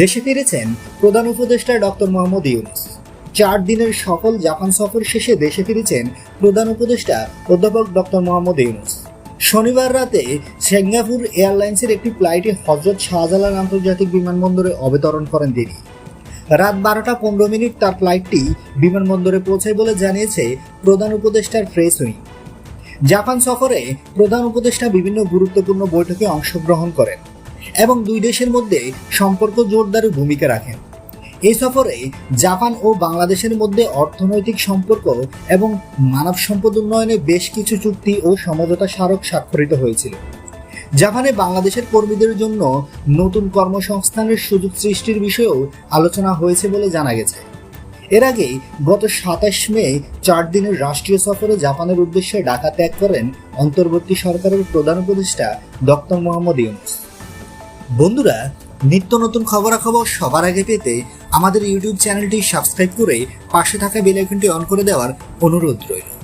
দেশে ফিরেছেন প্রধান উপদেষ্টা ডক্টর মোহাম্মদ ইউনুস। চার দিনের সফল জাপান সফর শেষে দেশে ফিরেছেন প্রধান উপদেষ্টা অধ্যাপক ডক্টর মোহাম্মদ ইউনুস। শনিবার রাতে সিঙ্গাপুর এয়ারলাইন্সের একটি ফ্লাইটে হজরত শাহজালাল আন্তর্জাতিক বিমানবন্দরে অবতরণ করেন তিনি। রাত বারোটা পনেরো মিনিট তার ফ্লাইটটি বিমানবন্দরে পৌঁছায় বলে জানিয়েছে প্রধান উপদেষ্টার প্রেস উইং। জাপান সফরে প্রধান উপদেষ্টা বিভিন্ন গুরুত্বপূর্ণ বৈঠকে অংশগ্রহণ করেন। এবং দুই দেশের মধ্যে সম্পর্ক জোরদারের ভূমিকা রাখেন। এই সফরে জাপান ও বাংলাদেশের মধ্যে অর্থনৈতিক সম্পর্ক এবং মানব সম্পদ উন্নয়নে বেশ কিছু চুক্তি ও সমঝোতা স্মারক স্বাক্ষরিত হয়েছিল। জাপানে বাংলাদেশের কর্মীদের জন্য নতুন কর্মসংস্থানের সুযোগ সৃষ্টির বিষয়েও আলোচনা হয়েছে বলে জানা গেছে। এর আগে গত সাতাশ মে চার দিনের রাষ্ট্রীয় সফরে জাপানের উদ্দেশ্যে ঢাকা ত্যাগ করেন অন্তর্বর্তী সরকারের প্রধান উপদেষ্টা ডক্টর মোহাম্মদ ইউনুস। বন্ধুরা, নিত্য নতুন খবরাখবর সবার আগে পেতে আমাদের ইউটিউব চ্যানেলটি সাবস্ক্রাইব করে পাশে থাকা বেল আইকনটি অন করে দেওয়ার অনুরোধ রইল।